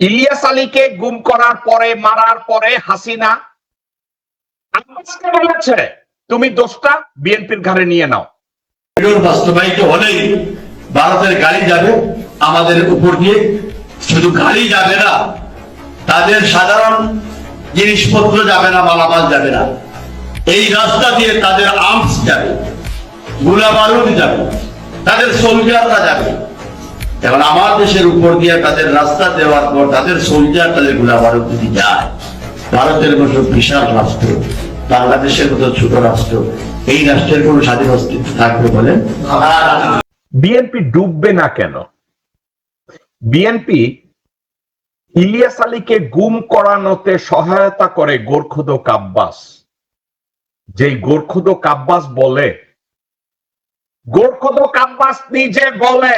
ইলিয়াস আলীকে গুম করার পরে, মারার পরে হাসিনা বলেছে, তুমি দোষটা বিএনপির ঘাড়ে নিয়ে নাও। বাস্তবায়িত হলেই ভারতের গাড়ি যাবে আমাদের উপর দিয়ে। শুধু গাড়ি যাবে না, তাদের সাধারণ জিনিসপত্র যাবে না, মালামাল যাবে না। এই রাস্তা দিয়ে তাদের আর্মস যাবে, গোলা বারুদ যাবে, তাদের সোলজাররা যাবে। এখন আমার দেশের উপর দিয়ে তাদের রাস্তা দেওয়ার পর তাদের সোলজার তাদের গোলা বারুদ যদি যায়, ভারতের মতো বিশাল রাষ্ট্র, বাংলাদেশের মতো ছোট রাষ্ট্র, এই রাষ্ট্রের কোন স্বাধীন অস্তিত্ব থাকবে বলে বিএনপি ডুববে না কেন? বিএনপি ইলিয়াস আলীকে গুম করানোতে সহায়তা করে গোরখুদ কাব্বাস। যেই গোরখুদ কাব্বাস বলে, গোরখুদ কাব্বাস নিজে বলে।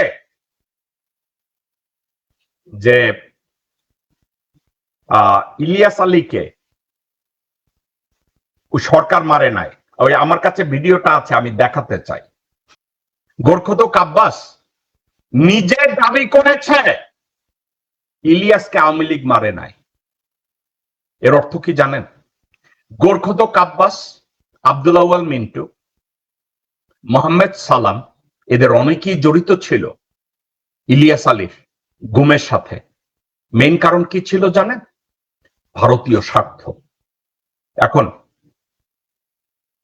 যে ইলিয়াস আলীকে সরকার মারে নাই। ওই আমার কাছে ভিডিওটা আছে, আমি দেখাতে চাই। গোরখদ কাব্বাস নিজে দাবি করেছে, ইলিয়াসকে আওয়ামী লীগ মারে নাই। এর অর্থ কি জানেন? গোরখদ কাব্বাস, আব্দুল আউয়াল মিন্টু, মোহাম্মদ সালাম, এদের অনেকেই জড়িত ছিল ইলিয়াস আলীর। গুমের সাথে। মেইন কারণ কি ছিল জানেন? ভারতীয় স্বার্থ। এখন,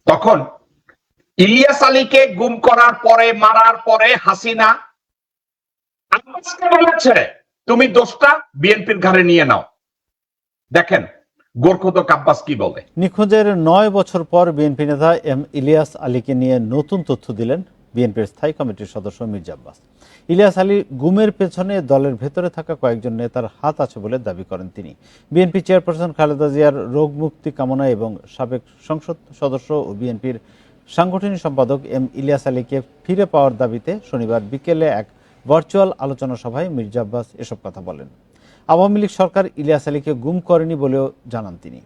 তখন ইলিয়াস আলীকে গুম করার পরে, মারার পরে হাসিনা বলেছে, তুমি দোষটা বিএনপির ঘাড়ে নিয়ে নাও। দেখেন গোরখত কাব্বাস কি বলে? নিখোঁজের নয় বছর পর বিএনপি নেতা এম ইলিয়াস আলীকে নিয়ে নতুন তথ্য দিলেন বিএনপির স্থায়ী কমিটির সদস্য মির্জা আব্বাস। ইলিয়াস আলী গুমের পেছনে দলের ভেতরে থাকা কয়েকজন নেতার হাত আছে বলে দাবি করেন তিনি। বিএনপি চেয়ারপারসন খালেদা জিয়ার রোগ মুক্তি কামনা এবং সাবেক সংসদ সদস্য ও বিএনপির সাংগঠনিক সম্পাদক এম ইলিয়াস আলীকে ফিরে পাওয়ার দাবিতে শনিবার বিকেলে এক ভার্চুয়াল আলোচনা সভায় মির্জা আব্বাস এসব কথা বলেন। আওয়ামী লীগ সরকার ইলিয়াস আলীকে গুম করেনি বলেও জানান তিনি।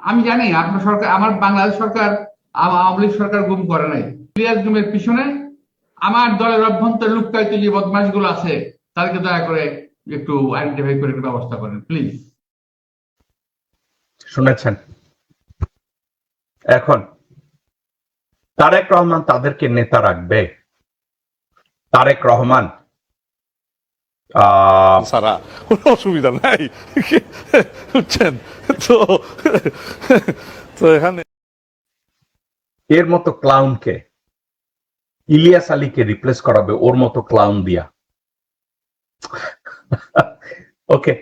আমি জানি, আপনার সরকার আমার বাংলাদেশ সরকার আওয়ামী লীগ সরকার গুম করে নাই। ইলিয়াস গুমের পিছনে আমার দলের অভ্যন্তর লুকায়িত যে বদমাশগুলো আছে তাদেরকে দয়া করে একটু আইডেন্টিফাই করে ব্যবস্থা করেন প্লিজ শুনেছেন? এখন তারেক রহমান তাদেরকে নেতা রাখবে? তারেক রহমান আহ ছাড়া কোনো অসুবিধা নাই। বুঝছেন? তো তো এখানে এর মতো ক্লাউনকে ইলিয়াস আলীকে রিপ্লেস করাবে ওর মতো ক্লাউন দিয়া। ওকে